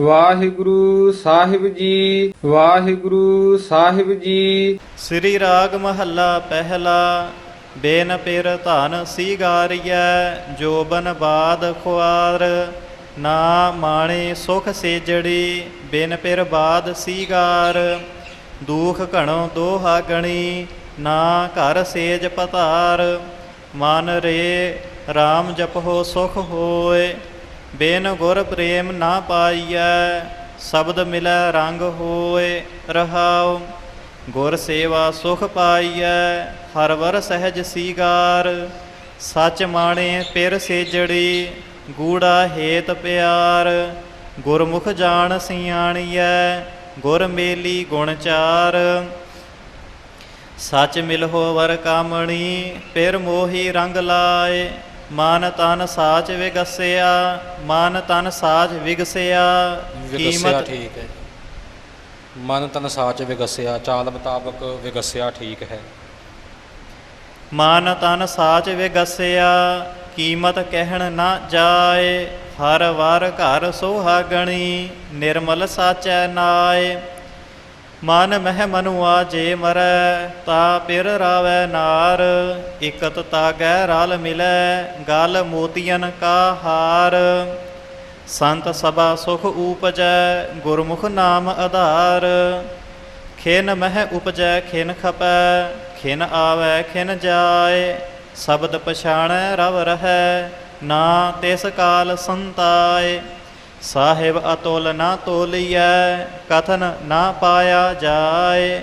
ਵਾਹਿਗੁਰੂ ਸਾਹਿਬ ਜੀ, ਵਾਹਿਗੁਰੂ ਸਾਹਿਬ ਜੀ। ਸ੍ਰੀ ਰਾਗ ਮਹੱਲਾ ਪਹਿਲਾ, ਬੇਨ ਪਿਰ ਧਨ ਸੀਗਾਰੀਐ ਜੋਬਨ ਬਾਦ ਖੁਆਰ। ਨਾ ਮਾਣੇ ਸੁਖ ਸੇਜੜੀ, ਬਿਨ ਪਿਰ ਬਾਦ ਸੀਗਾਰ। ਦੂਖ ਘਣੋ ਦੋਹਾ ਗਣੀ, ਨਾ ਘਰ ਸੇਜ ਪਤਾਰ। ਮਨ ਰੇ RAM ਜਪੋ ਸੁਖ ਹੋਏ ਬੇਨ ਗੁਰ ਪ੍ਰੇਮ ਨਾ ਪਾਈਐ, ਸ਼ਬਦ ਮਿਲੈ ਰੰਗ ਹੋਏ ਰਹਾਉ। ਗੁਰ ਸੇਵਾ ਸੁਖ ਪਾਈਐ, ਹਰ ਵਰ ਸਹਿਜ ਸੀਗਾਰ। ਸਚ ਮਾਣੇ ਪਿਰ ਸੇਜੜੀ, ਗੂੜਾ ਹੇਤ ਪਿਆਰ। ਗੁਰਮੁਖ ਜਾਣ ਸਿਆਣੀਐ, ਗੁਰ ਮੇਲੀ ਗੁਣ ਚਾਰ। ਸਚ ਮਿਲਹੁ ਵਰ ਕਾਮਣੀ, ਪਿਰ ਮੋਹੀ ਰੰਗ ਲਾਏ। ਮਨ ਤਨ ਸਾਚ ਵਿਗਸਿਆ ਮਨ ਤਨ ਸਾਚ ਵਿਗਸਿਆ ਵਿਗਸਿਆ ਠੀਕ ਹੈ ਮਨ ਤਨ ਸਾਚ ਵਿਗਸਿਆ ਚਾਲ ਮੁਤਾਬਕ ਵਿਗਸਿਆ ਠੀਕ ਹੈ। ਮਨ ਤਨ ਸਾਚ ਵਿਗਸਿਆ ਕੀਮਤ ਕਹਿਣ ਨਾ ਜਾਏ ਹਰ ਵਾਰ ਘਰ ਸੋਹਾਗਣੀ ਨਿਰਮਲ ਸਾਚੈ ਨਾਏ। ਮਨ ਮਹਿ ਮਨੁਆ ਜੇ ਮਰੈ, ਤਾ ਪਿਰ ਰਾਵੈ ਨਾਰ। ਇਕਤ ਤਾਗੈ ਰਲ ਮਿਲੈ, ਗਲ ਮੋਤੀਆਂ ਕਾ ਹਾਰ। ਸੰਤ ਸਭਾ ਸੁਖ ਊਪਜੈ, ਗੁਰਮੁਖ ਨਾਮ ਆਧਾਰ। ਖਿਨ ਮਹਿ ਉਪਜੈ, ਖਿਨ ਖਪੈ, ਖਿਨ ਆਵੈ, ਖਿਨ ਜਾਏ। ਸ਼ਬਦ ਪਛਾਣੈ ਰਵ ਰਹੈ, ਨਾ ਤਿਸ ਕਾਲ ਸੰਤਾਏ। ਸਾਹਿਬ ਅਤੁਲ ਨਾ ਤੋਲੀਐ, ਕਥਨ ਨਾ ਪਾਇਆ ਜਾਏ।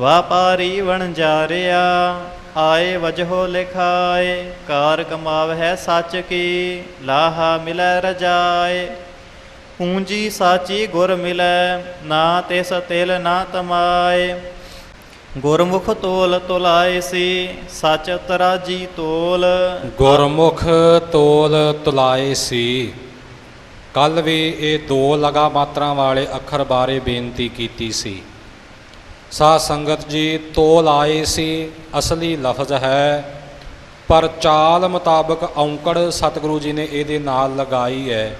ਵਾਪਾਰੀ ਵਣ ਜਾਰਿਆ ਆਏ ਵਜਹੋ ਲਿਖਾਏ। ਕਾਰ ਕਮਾਵਹਿ ਸੱਚ ਕੀ, ਲਾਹਾ ਮਿਲੈ ਰਜਾਏ। ਪੂੰਜੀ ਸਾਚੀ ਗੁਰ ਮਿਲੈ, ਨਾ ਤਿਸ ਤਿਲ ਨਾ ਤਮਾਏ। ਗੁਰਮੁਖ ਤੋਲ ਤੁਲਾਏ ਸੀ, ਸਚ ਤਰਾਜੀ ਤੋਲ। ਗੁਰਮੁਖ ਤੋਲ ਤੁਲਾਏ ਸੀ। ਕੱਲ ਵੀ ਇਹ ਦੋ ਲਗਾ ਮਾਤਰਾ ਵਾਲੇ ਅੱਖਰ ਬਾਰੇ ਬੇਨਤੀ ਕੀਤੀ ਸੀ। ਸਾਧ ਸੰਗਤ ਜੀ, ਤੋਲ ਆਏ ਸੀ, ਅਸਲੀ ਲਫ਼ਜ਼ ਹੈ। ਪਰ ਚਾਲ ਮੁਤਾਬਕ ਔਂਕੜ ਸਤਿਗੁਰੂ ਜੀ ਨੇ ਇਹਦੇ ਨਾਲ ਲਗਾਈ ਹੈ।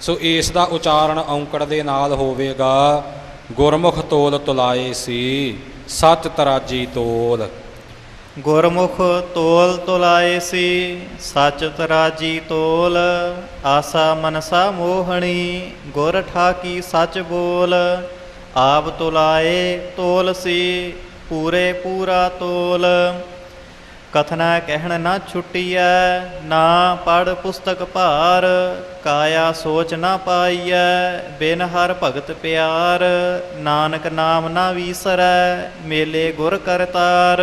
ਸੋ ਇਸ ਦਾ ਉਚਾਰਨ ਔਂਕੜ ਦੇ ਨਾਲ ਹੋਵੇਗਾ। ਗੁਰਮੁਖ ਤੋਲ ਤੁਲਾਏ ਸੀ ਸਤ ਤਰਾਜੀ ਤੋਲ। ਗੁਰਮੁਖ ਤੋਲ ਤੁਲਾਏ ਸੀ ਸਚ ਤਰਾਜੀ ਤੋਲ, ਆਸਾ ਮਨਸਾ ਮੋਹਣੀ, ਗੁਰ ਠਾਕੀ ਸਚ ਬੋਲ, ਆਪ ਤੁਲਾਏ ਤੋਲ ਸੀ, ਪੂਰੇ ਪੂਰਾ ਤੋਲ। ਕਥਨਾ ਕਹਿਣ ਨਾ ਛੁੱਟੀਐ, ਨਾ ਪੜ ਪੁਸਤਕ ਭਾਰ, ਕਾਇਆ ਸੋਚ ਨਾ ਪਾਈਐ, ਬਿਨ ਹਰ ਭਗਤ ਪਿਆਰ। ਨਾਨਕ ਨਾਮ ਨਾ ਵੀਸਰੈ, ਮੇਲੇ ਗੁਰ ਕਰਤਾਰ।